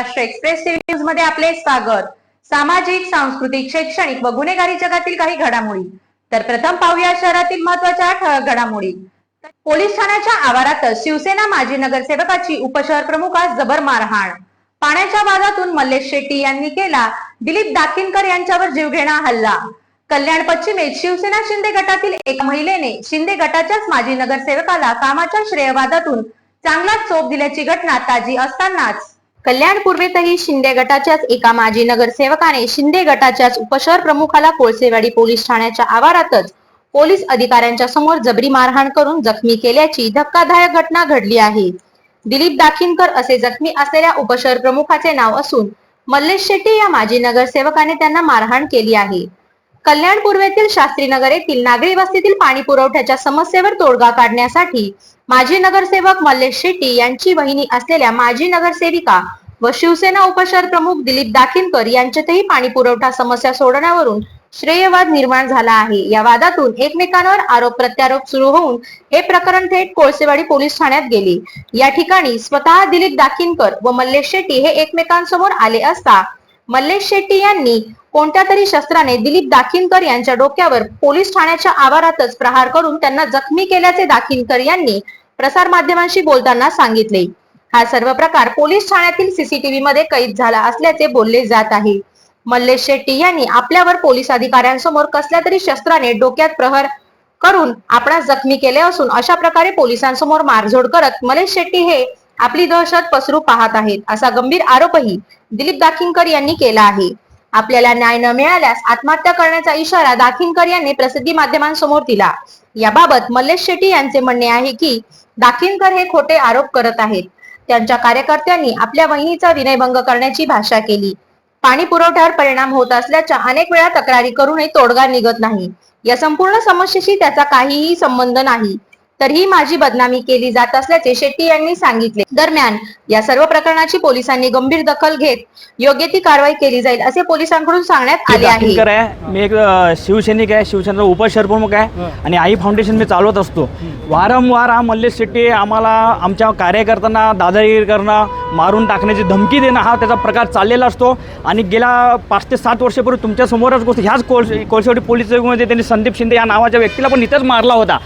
Maharashtra express न्यूजमध्ये आपले स्वागत. सामाजिक सांस्कृतिक शैक्षणिक व गुन्हेगारी जगातील काही घडामोडी. तर प्रथम पाहूया शहरातील महत्त्वाच्या ठळक घडामोडी. पोलीस ठाण्याच्या आवारातच शिवसेना माजी नगरसेवकाची उपशहर प्रमुखास जबर मारहाण. पाण्याच्या वादातून मल्लेश शेट्टी यांनी केला दिलीप दाखिनकर यांच्यावर जीवघेणा हल्ला. कल्याण पश्चिमेत शिवसेना शिंदे गटातील एका महिलेने शिंदे गटाच्याच माजी नगरसेवकाला कामाच्या श्रेयवादातून चांगलाच चोप दिल्याची घटना ताजी असतानाच. कल्याण पूर्वेतही शिंदे गटाच्याच एका माजी नगरसेवकाने शिंदे गटाच्याच उपशहर प्रमुखाला कोळसेवाडी पोलीस ठाण्याच्या आवारातच पोलीस अधिकाऱ्यांच्या समोर जबरी मारहाण करून जखमी केल्याची धक्कादायक घटना घडली आहे. दिलीप दाखिनकर असे जखमी असलेल्या उपशहर प्रमुखाचे नाव असून मल्लेश शेट्टी या माजी नगरसेवकाने त्यांना मारहाण केली आहे. कल्याण पूर्वेतील शास्त्रीनगर येथील नागरी वस्तीतील पाणी पुरवठ्याच्या समस्येवर तोडगा काढण्यासाठी माजी नगरसेवक मल्लेश शेट्टी यांची बहिणी असलेल्या माजी नगरसेविका व शिवसेना उपशहर प्रमुख दिलीप दाखिनकर यांच्यातही पाणी पुरवठा समस्या सोडवण्यावरून श्रेयवाद निर्माण झाला आहे. या वादातून एकमेकांवर आरोप प्रत्यारोप सुरू होऊन हे प्रकरण थेट कोळसेवाडी पोलीस ठाण्यात गेले. या ठिकाणी स्वतः दिलीप दाखिनकर व मल्लेश शेट्टी हे एकमेकांसमोर आले असता मल्लेश शेट्टी यांनी कोणत्या तरी शस्त्राने दिलीप दाखिनकर यांच्या डोक्यावर पोलीस ठाण्याच्या आवारातच प्रहार करून त्यांना जखमी केल्याचे दाखिनकर यांनी प्रसार माध्यमांशी बोलताना सांगितले. हा सर्व प्रकार पोलीस ठाण्यातील सीसीटीव्ही मध्ये कैद झाला असल्याचे बोलले जात आहे. मल्लेश शेट्टी यांनी आपल्यावर पोलीस अधिकाऱ्यांसमोर कसल्या तरी शस्त्राने डोक्यात प्रहार करून आपणास जखमी केले असून अशा प्रकारे पोलिसांसमोर मारझोड करत मलेश शेट्टी हे आपली दहशत पसरू पाहत आहेत असा गंभीर आरोपही दिलीप दाखिनकर यांनी केला आहे. आपल्याला न्याय न मिळाल्यास आत्महत्या करण्याचा इशारा दाखिनकर यांनी प्रसिद्धी माध्यमांसमोर दिला. याबाबत मल्लेश शेट्टी यांचे म्हणणे आहे की दाखिनकर हे खोटे आरोप करत आहेत. त्यांच्या कार्यकर्त्यांनी आपल्या वहिनीचा विनयभंग करण्याची भाषा केली. पाणी पुरवठ्यावर परिणाम होत असल्याच्या अनेक वेळा तक्रारी करूनही तोडगा निघत नाही. या संपूर्ण समस्येशी त्याचा काहीही संबंध नाही. तरीही माझी बदनामी केली जात असल्याचे शेट्टी यांनी सांगितले. दरम्यान या सर्व प्रकरणाची पोलिसांनी गंभीर दखल घेत योग्य ती कारवाई केली जाईल असे पोलिसांकडून सांगण्यात आले आहे. मी एक अ, शिवसैनिक आहे शिवसेनेचा उपशहरप्रमुख आहे आणि आई फाउंडेशन मी चालवत असतो. वारंवार हा मल्लेश शेट्टी आम्हाला आमच्या कार्यकर्त्यांना दादागिरी करणं मारून टाकण्याची धमकी देणं हा त्याचा प्रकार चाललेला असतो. आणि गेल्या पाच ते सात वर्षापूर्वी तुमच्या समोरच गोष्ट ह्याच कोळसे कोळसेवाडी पोलीस चौकीमध्ये त्यांनी संदीप शिंदे या नावाच्या व्यक्तीला पण इथंच मारला होता.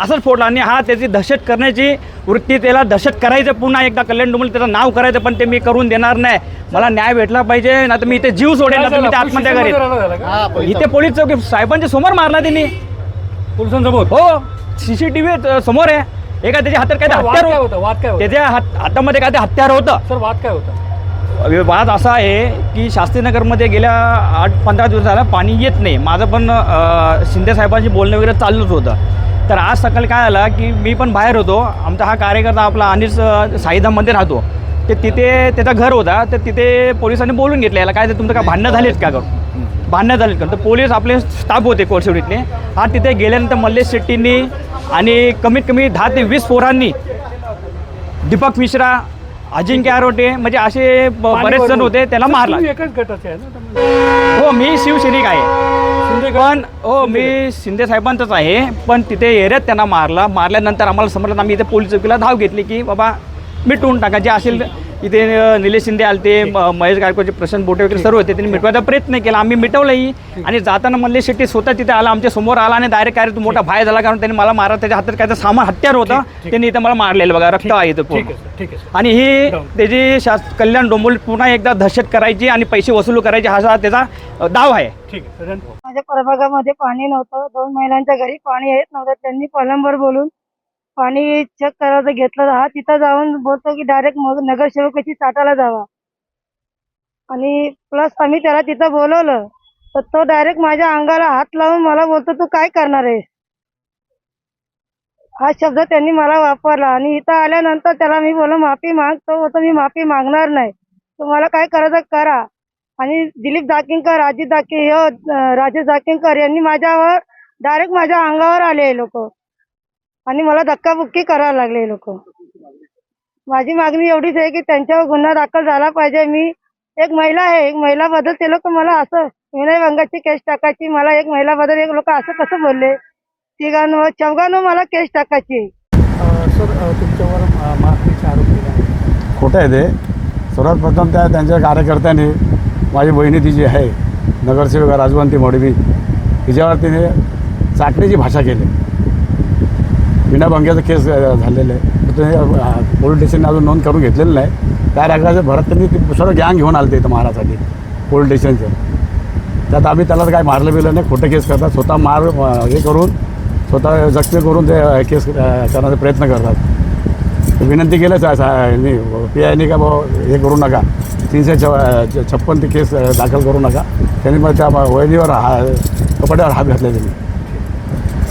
असंच फोडला आणि हा त्याची दहशत करण्याची वृत्ती त्याला दहशत करायचं पुन्हा एकदा. कल्याण डोंबल त्याचं नाव करायचं पण ते मी करून देणार नाही. मला न्याय भेटला पाहिजे ना तर मी इथे जीव सोडेन ना तर मी ते आत्महत्या करेन. इथे पोलीस चौकी साहेबांच्या समोर मारला त्यांनी पोलिसांसमोर? हो सीसीटीव्ही समोर आहे. एका त्याच्या हातात काय हत्यार होतं? त्याच्या हात हातामध्ये काय ते हत्यार होतं? सर वाद काय होता? वाद असा आहे की शास्त्रीनगरमध्ये गेल्या आठ पंधरा दिवस झाला पाणी येत नाही. माझं पण शिंदे साहेबांशी बोलणं वगैरे चालूच होतं. तर आज सकाळी काय आलं की मी पण बाहेर होतो. आमचा हा कार्यकर्ता आपला अनिस साईधाममध्ये राहतो. ते तिथे त्याचा घर होता. तर तिथे पोलिसांनी बोलून घेतलं याला काय ते तुमचं काय भांडणं झालीत का करून भांडणं झालीत का? तर पोलीस आपले स्टाफ होते कोळसेवडीतले. हा तिथे गेल्यानंतर मल्लेश शेट्टींनी आणि कमीत कमी दहा ते वीस पोरांनी दीपक मिश्रा अजिंक्य आरोटे म्हणजे असे बरेच जण होते त्याला मारला. एकच गटाचे हो मी शिवसैनिक आहे. पण हो मी शिंदे साहेबांचाच आहे. पण तिथे एरियात त्यांना मारला. मारल्यानंतर आम्हाला समजलं आम्ही इथे पोलीस चौकीला धाव घेतली की बाबा मिटवून टाका. जे असेल इथे निलेश शिंदे आलते महेश गायकवाडचे प्रशांत बोटे वगैरे सर्व होते त्यांनी मिटवायचा प्रयत्न केला. आम्ही मिटवलंही. आणि जाताना मल्लेश शेट्टी स्वतः तिथे आला आमच्यासमोर आला आणि डायरेक्ट काय तू मोठा भाय झाला कारण त्यांनी मला मारा त्याच्या हातात काय सामान हत्यार होतं. त्यांनी इथं मला मारलेलं बघा रक्त आहे इथं ठीक पूर्ण आहे सर. ठीक आहे सर. आणि ही. त्याची शास कल्याण डोंबोली पुन्हा एकदा दहशत करायची आणि पैसे वसूल करायचे हा त्याचा डाव आहे. माझ्या प्रभागामध्ये पाणी नव्हतं. दोन महिलांच्या घरी पाणी येत नव्हतं. त्यांनी पलंबर बोलून पाणी चेक करायचं घेतलं हा तिथं जाऊन बोलतो की डायरेक्ट नगरसेवकाची चाटाला जावा. आणि प्लस आम्ही त्याला तिथं बोलवलं. तर तो डायरेक्ट माझ्या अंगाला हात लावून मला बोलतो तू काय करणार आहेस? हा शब्द त्यांनी मला वापरला. आणि इथं आल्यानंतर त्याला मी बोललो माफी माग. तो बोलतो मी माफी मागणार नाही. तुम्हाला काय करायचं करा. आणि दिलीप दाकिंकर अजित दाके हे राजेश दाकिंकर यांनी माझ्यावर डायरेक्ट माझ्या अंगावर आले लोक. आणि मला धक्काबुक्की करायला लागले लोक. माझी मागणी एवढीच आहे की त्यांच्यावर गुन्हा दाखल झाला पाहिजे. मी एक महिला आहे एक महिला बद्दल ते लोक मला असं विनयभंगाची केस टाकायची मला एक महिला बद्दल एक लोक असं कसं बोलले? तिघांनो चौघांनो मला केस टाकायची. सर तुमच्यावर आरोप केला खोटं आहे ते? सर्वात प्रथम त्या त्यांच्या कार्यकर्त्यांनी माझी बहिणी ती जी आहे नगरसेविका राजवंती मडवी तिच्यावर तिने चाटण्याची भाषा केली. विनाभंग्याचं केस झालेलं आहे. तर ते पोलीस स्टेशनने अजून नोंद करून घेतलेलं नाही. त्या रागाचं भरत त्यांनी ती सर्व गँग घेऊन आलं ते इथं महाराजसाठी पोलीस स्टेशनचं. त्यात आम्ही त्याला काही मारलं बिलं नाही खोटं केस करतात. स्वतः मार हे करून स्वतः जखमी करून ते केस करण्याचा प्रयत्न करतात. विनंती केलंच आहे पी आयने का भाऊ हे करू नका. तीनशे छ छप्पन ती केस दाखल करू नका. त्यांनी मग त्या वहिनीवर हा कपड्यावर हात घातले त्यांनी.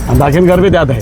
आणि दाखील गरबी त्यात आहे.